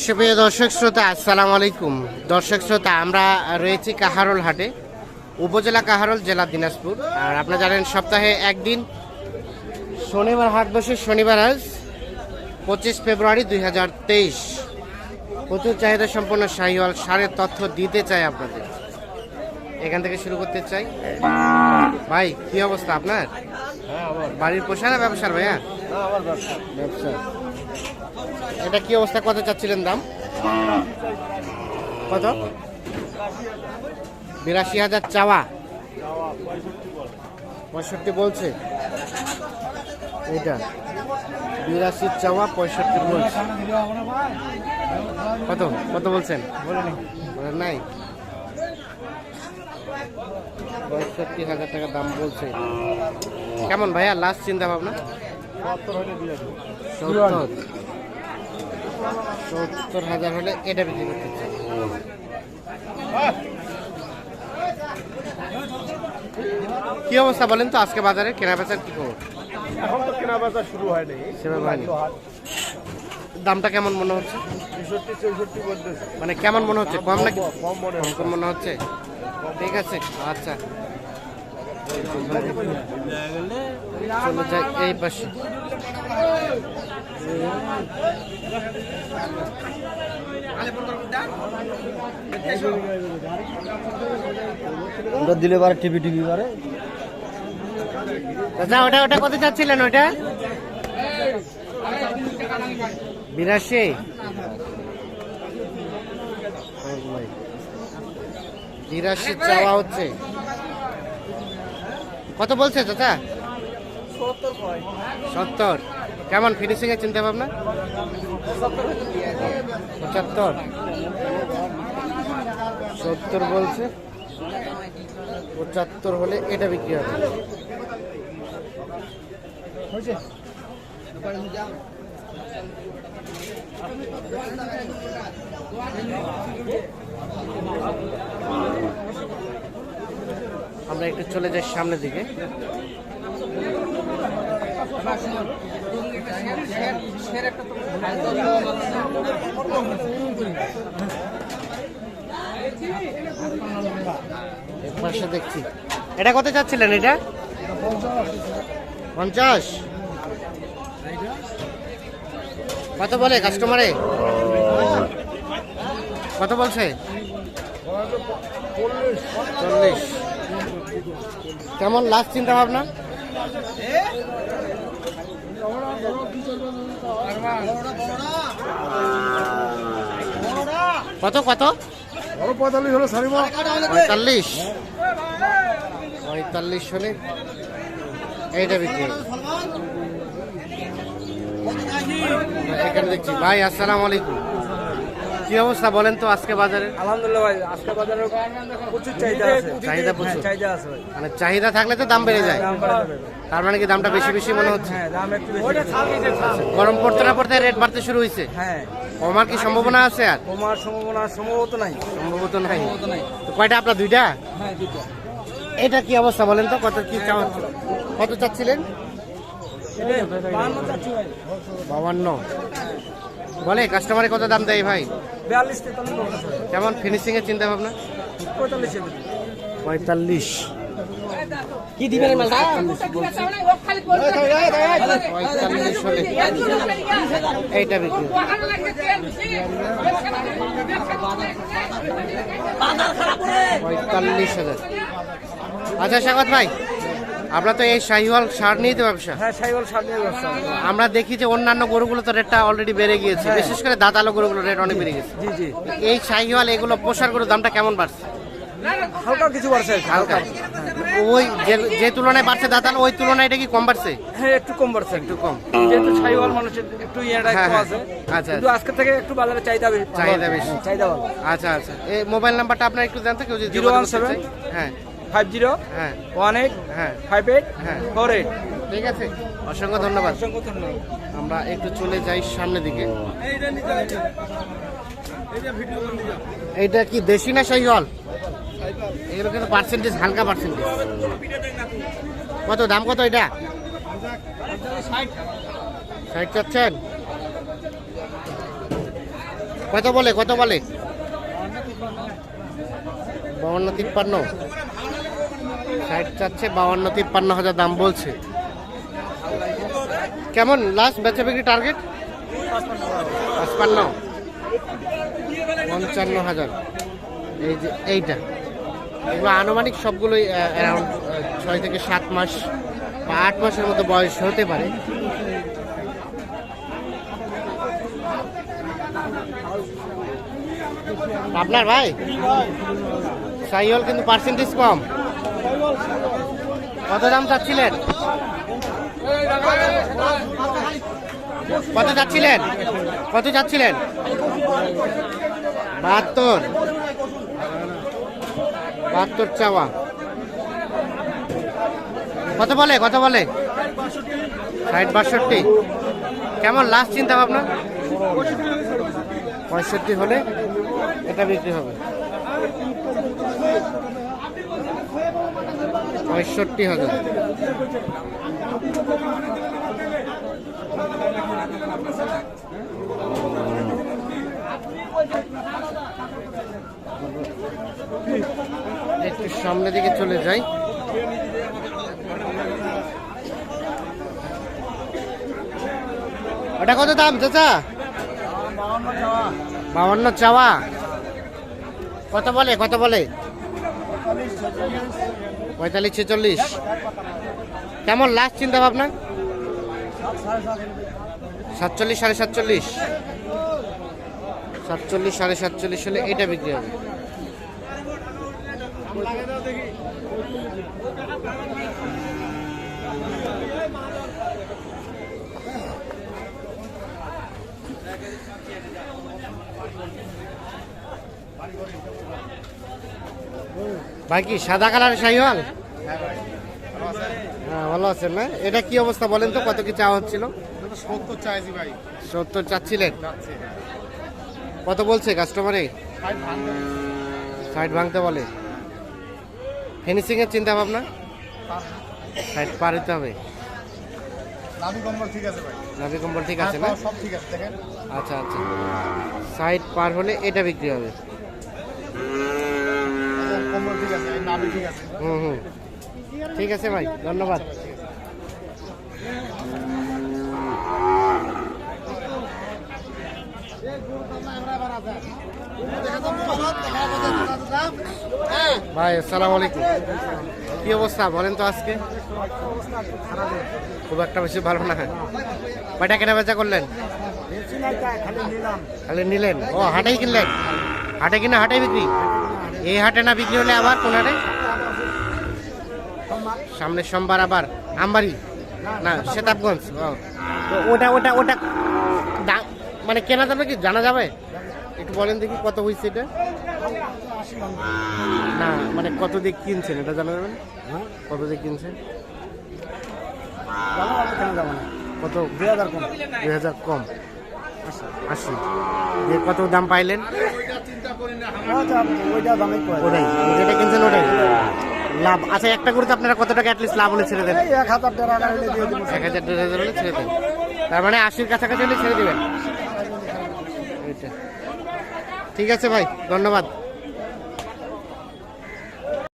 সুপ্রিয় দর্শক শ্রোতা আসসালামু আলাইকুম। দর্শক শ্রোতা আমরা রয়েছি কাহারোল হাটে উপজেলা কাহারোল জেলা দিনাজপুর। আর আপনারা জানেন সপ্তাহে একদিন শনিবার হাট বসে শনিবার আজ পঁচিশ ফেব্রুয়ারি দুই হাজার তেইশ। প্রচুর চাহিদা সম্পন্ন শাহিওয়াল সারের তথ্য দিতে চাই আপনাদের। এখান থেকে শুরু করতে চাই। ভাই কি অবস্থা আপনার? বাড়ির পোষা না ব্যবসার ভাইয়া? ব্যবসা। এটা কি অবস্থা? কত চাচ্ছিলেন দাম? কত? বিরাশি হাজার চাওয়া। পঁয়ষট্টি বলছে। এটা বিরাশি চাওয়া পঁয়ষট্টি বলছে। কত? কত বলছেন? বলেন নাই। পঁয়ষট্টি হাজার টাকা দাম বলছে। কেমন ভাইয়া? লাস্ট চিন্তা ভাবনা? সত্তর। সত্তর হাজার হলে এটা বিক্রি করতে কি অবস্থা বলেন তো আজকে বাজারে কেনা বেচার কি খবর? এখন তো কেনা বেচা শুরু হয়নি। দামটা কেমন মনে হচ্ছে? মানে কেমন মনে হচ্ছে? কম নাকি? মনে কম মনে হচ্ছে? ঠিক আছে আচ্ছা। চলে এই পাশে। ওটা দিলে পারে টিভি টিভি পারে। দাদা ওটা ওটা কত চাচ্ছিলেন ওইটা বিরাশি। বিরাশি চাওয়া হচ্ছে। কত বলছে চাচা? সত্তর কেমন ফিনিশিং এর চিন্তা ভাবনা? পঁচাত্তর। সত্তর বলছে। পঁচাত্তর হলে এটা বিক্রি হবে। আমরা একটু চলে যাই সামনের দিকে। পাশে দেখছি। এটা কত চাচ্ছিলেন এটা? পঞ্চাশ। কত বলে কাস্টমারে? কত বলছে? চল্লিশ। কেমন লাস্ট চিন্তা ভাবনা? কত কত? পঁয়তাল্লিশ। হলো সারিমা পঁয়তাল্লিশ পঁয়তাল্লিশ হলে এইটা বিক্রি এখানে দেখছি। ভাই, আসসালামু আলাইকুম। কি অবস্থা বলেন তো আজকে বাজারে? আলহামদুলিল্লাহ ভাই আজকে বাজারে প্রচুর চাহিদা আছে। চাহিদা প্রচুর? হ্যাঁ, চাহিদা আছে ভাই। মানে চাহিদা থাকলে তো দাম বেড়ে যায়। দাম বাড়া যাবে। ভাই। তার মানে কি দামটা বেশি বেশি মনে হচ্ছে? হ্যাঁ দাম একটু বেশি গরম পড়তে না পড়তে রেট বাড়তে শুরু হয়েছে? হ্যাঁ। কমার কি সম্ভাবনা আছে আর? কমার সম্ভাবনা সম্ভবত নাই। সম্ভবত নাই। তো কয়টা আপনার দুইটা? হ্যাঁ দুটো এটা কি অবস্থা বলেন তো কত কি কত চাচ্ছিলেন? বাহান্ন চাচ্ছি ভাই। বাবান্ন বলে কাস্টমারে কত দাম দেয় ভাই? বিয়াল্লিশ তেতাল্লিশ। কেমন ফিনিশিং এর চিন্তা ভাবনা? পঁয়তাল্লিশ পঁয়তাল্লিশ। কি দিবেন মালটা এইটা বিক্রি। পঁয়তাল্লিশ হাজার। আচ্ছা স্বাগত ভাই। আমরা তো এই শাহিওয়াল সার নিয়ে তো ব্যবসা। হ্যাঁ সাইবল সামনে ব্যবসা। আমরা দেখি যে অন্যান্য গরুগুলো তো রেটটা অলরেডি বেড়ে গিয়েছে। বিশেষ করে দাঁতালো গরুগুলো রেট অনেক বেড়ে গেছে জি জি। এই শাহিওয়াল এগুলো পোষার গরুর দামটা কেমন বাড়ছে? হালকা কিছু বাড়ছে হালকা। ওই যে তুলনায় বাড়ছে দাঁতালো ওই তুলনায় এটা কি কম বাড়ছে? হ্যাঁ একটু কম বাড়ছে। একটু কম। যেহেতু সাইওয়াল মানুষের একটু ইয়েটা হ্যাঁ, একটু হ্যাঁ। আছে। আচ্ছা, কিন্তু আজকে থেকে একটু বাজারে চাহিদা বেশি। চাহিদা বেশি। হ্যাঁ, চাহিদা ভালো। আচ্ছা আচ্ছা। এই মোবাইল নাম্বারটা আপনার একটু জানতে কেউ যদি 017 যোগাযোগ করতে চায়? হ্যাঁ। ফাইভ জিরো হ্যাঁ। ওয়ান এইট হ্যাঁ। ফাইভ এইট হ্যাঁ। Four eight. ঠিক আছে। অসংখ্য ধন্যবাদ। অসংখ্য ধন্যবাদ। আমরা একটু চলে যাই সামনের দিকে। এইটা কি দেশি না শাহিওয়াল এগুলো কিন্তু পার্সেন্টেজ হালকা পার্সেন্টেজ কত দাম কত এটা? ষাট চাচ্ছেন? কত বলে কত বলে? বাউন্ন তিপ্পান্ন। ষাট চাচ্ছে বাউন্ন, তিপ্পান্ন হাজার দাম বলছে। কেমন? লাস্ট বেচা বিক্রি টার্গেট পাঁচপান্ন। পঞ্চান্ন হাজার। এই যে এইটা। এগুলো আনুমানিক সবগুলোই অ্যারাউন্ড ছয় থেকে সাত মাস বা আট মাসের মতো বয়স হতে পারে। আপনার ভাই? সাইহল কিন্তু পার্সেন্টেজ কম। কত দাম চাচ্ছিলেন? কত চাচ্ছিলেন? কত চাচ্ছিলেন? বাহাত্তর। বাহাত্তর চাওয়া। কত বলে? কত বলে? ষাট বাষট্টি। কেমন লাস্ট চিন্তা ভাবনা পঁয়ষট্টি হলে এটা বিক্রি হবে। পঁয়ষট্টি হাজার। একটু সামনের দিকে চলে যাই। ওটা কত দাম, চাচা? বাউন্ন চাওয়া। কত বলে কত বলে? পঁয়তাল্লিশ, ছেচল্লিশ। কেমন লাস্ট চিন্তা ভাবনা সাতচল্লিশ সাড়ে সাতচল্লিশ। সাতচল্লিশ সাড়ে সাতচল্লিশ হলে এটা বিক্রি হবে। ভাই কি সাদা কালার শাহিওয়াল? হ্যাঁ ভালো আছেন। না? এটা কি অবস্থা বলেন তো কত কি চাওয়া হচ্ছিল? সত্তর চাইছি ভাই। সত্তর চাচ্ছিলেন? কত বলছে কাস্টমারে সাইড ভাঙতে। বলে। ফিনিশিং এর চিন্তা ভাবনা? সাইড পার হতে হবে। নাভি কম্বল ঠিক আছে ভাই। নাভি কম্বল ঠিক আছে না? সব ঠিক আছে দেখেন। আচ্ছা আচ্ছা। সাইড পার হলে এটা বিক্রি হবে কম্বল ঠিক আছে এই নাভি ঠিক আছে হুম হুম। ঠিক আছে ভাই ধন্যবাদ। ভাই আসসালামু আলাইকুম। কি অবস্থা বলেন তো আজকে? খুব একটা বেশি ভালো না। কয়টা কেনা বেচা করলেন? খালি নিলেন? ও হাটেই কিনলেন? হাটে কিনা হাটে বিক্রি? এই হাটে না বিক্রি হলে আবার কোন হাটে সামনের সোমবার আবার আমবাড়ি? না, সেতাবগঞ্জ তো ওটা ওটা ওটা মানে কেনা যাবে কি? জানা যাবে? একটু বলেন দেখি কত হয়েছে এটা। না মানে কত দিয়ে কিনছেন? এটা জানা যাবেন কত দিয়ে কিনছেন? কত? দুই হাজার কম। দুই হাজার কম আশি। দিয়ে কত দাম পাইলেন? ওটাই যেটা কিনছেন ওটাই। লাভ আচ্ছা একটা করতে আপনারা কত টাকা অ্যাটলিস্ট লাভ হলে ছেড়ে দেন? এক হাজার টাকা হলে দিয়ে দেবো। এক হাজার দেড় হাজার হলে ছেড়ে দেন। তার মানে আশির কাছাকাছি হলে ছেড়ে দেবেন। ঠিক আছে ভাই ধন্যবাদ।